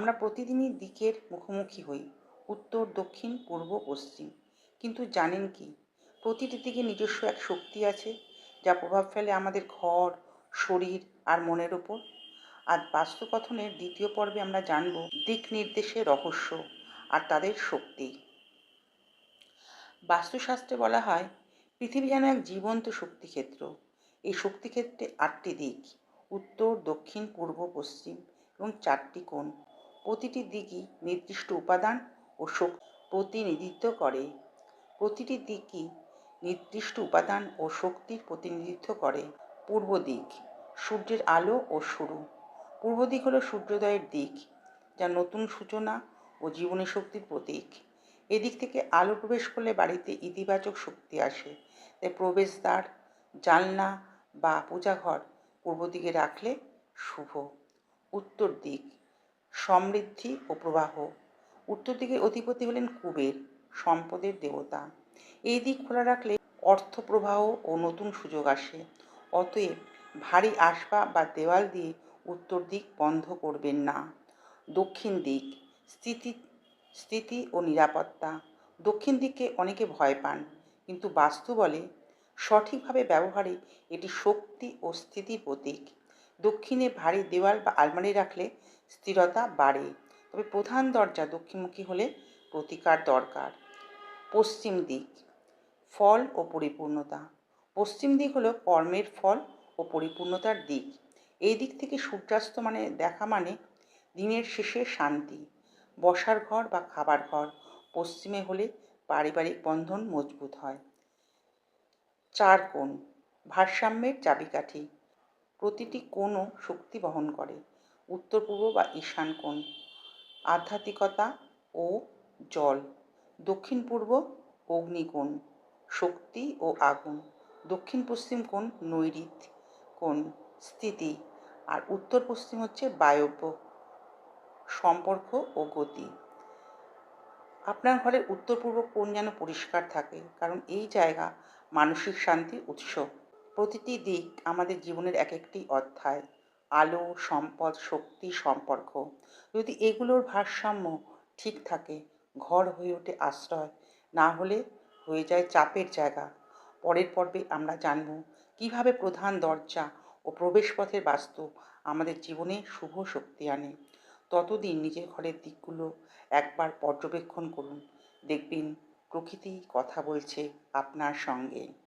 আমরা প্রতিদিনই দিকের মুখোমুখি হই, উত্তর, দক্ষিণ, পূর্ব, পশ্চিম। কিন্তু জানেন কি? প্রতিটি দিকে নিজস্ব এক শক্তি আছে, যা প্রভাব ফেলে আমাদের ঘর, শরীর আর মনের ওপর আজ বাস্তুকথনের দ্বিতীয় পর্বে আমরা জানব দিক নির্দেশের রহস্য আর তাদের শক্তি। বাস্তুশাস্ত্রে বলা হয়, পৃথিবী যেন এক জীবন্ত শক্তিক্ষেত্র। এই শক্তিক্ষেত্রে আটটি দিক, উত্তর, দক্ষিণ, পূর্ব, পশ্চিম এবং চারটি কোণ। প্রতিটি দিকই নির্দিষ্ট উপাদান ও শক্তি প্রতিনিধিত্ব করে। প্রতিটি দিকই নির্দিষ্ট উপাদান ও শক্তির প্রতিনিধিত্ব করে। পূর্ব দিক, সূর্যের আলো ও শুরু। পূর্ব দিক হলো সূর্যোদয়ের দিক, যা নতুন সূচনা ও জীবনী শক্তির প্রতীক। এদিক থেকে আলো প্রবেশ করলে বাড়িতে ইতিবাচক শক্তি আসে। তাই প্রবেশদ্বার, জানলা বা পূজাঘর পূর্ব দিকে রাখলে শুভ। উত্তর দিক সমৃদ্ধি ও প্রবাহ। উত্তর দিকের অধিপতি হলেন কুবের, সম্পদের দেবতা। এই দিক খোলা রাখলে অর্থ প্রবাহ ও নতুন সুযোগ আসে। অতএব ভারী আসবাব বা দেওয়াল দিয়ে উত্তর দিক বন্ধ করবেন না। দক্ষিণ দিক, স্থিতি স্থিতি ও নিরাপত্তা। দক্ষিণ দিকে অনেকে ভয় পান, কিন্তু বাস্তু বলে সঠিকভাবে ব্যবহারে এটি শক্তি ও স্থিতির প্রতীক। দক্ষিণে ভারী দেওয়াল বা আলমারি রাখলে স্থিরতা বাড়ে। তবে প্রধান দরজা দক্ষিণমুখী হলে প্রতিকার দরকার। পশ্চিম দিক, ফল ও পরিপূর্ণতা। পশ্চিম দিক হলো কর্মের ফল ও পরিপূর্ণতার দিক। এই দিক থেকে সূর্যাস্ত মানে দেখা মানে দিনের শেষে শান্তি। বসার ঘর বা খাবার ঘর। পশ্চিমে হলে পারিবারিক বন্ধন মজবুত হয়। চার কোণ, ভারসাম্যের চাবিকাঠি। প্রতিটি কোণও শক্তি বহন করে। উত্তর পূর্ব বা ঈশান কোণ। আধ্যাত্মিকতা ও জল। দক্ষিণ পূর্ব অগ্নিকোণ। শক্তি ও আগুন। দক্ষিণ পশ্চিম কোণ নৈরিত কোণ, স্থিতি। আর উত্তর পশ্চিম হচ্ছে বায়ব্য সম্পর্ক ও গতি। আপনার ঘরের উত্তর পূর্ব কোণ যেন পরিষ্কার থাকে, কারণ এই জায়গা মানসিক শান্তির উৎস। প্রতিটি দিক আমাদের জীবনের এক একটি অধ্যায়। আলো, সম্পদ, শক্তি, সম্পর্ক। যদি এগুলোর ভারসাম্য ঠিক থাকে, ঘর হয়ে ওঠে আশ্রয়, না হলে হয়ে যায় চাপের জায়গা। পরের পর্বে আমরা জানব কীভাবে প্রধান দরজা ও প্রবেশপথের বাস্তু আমাদের জীবনে শুভ শক্তি আনে। ততদিন নিজের ঘরের দিকগুলো একবার পর্যবেক্ষণ করুন। দেখবেন প্রকৃতি কথা বলছে আপনার সঙ্গে।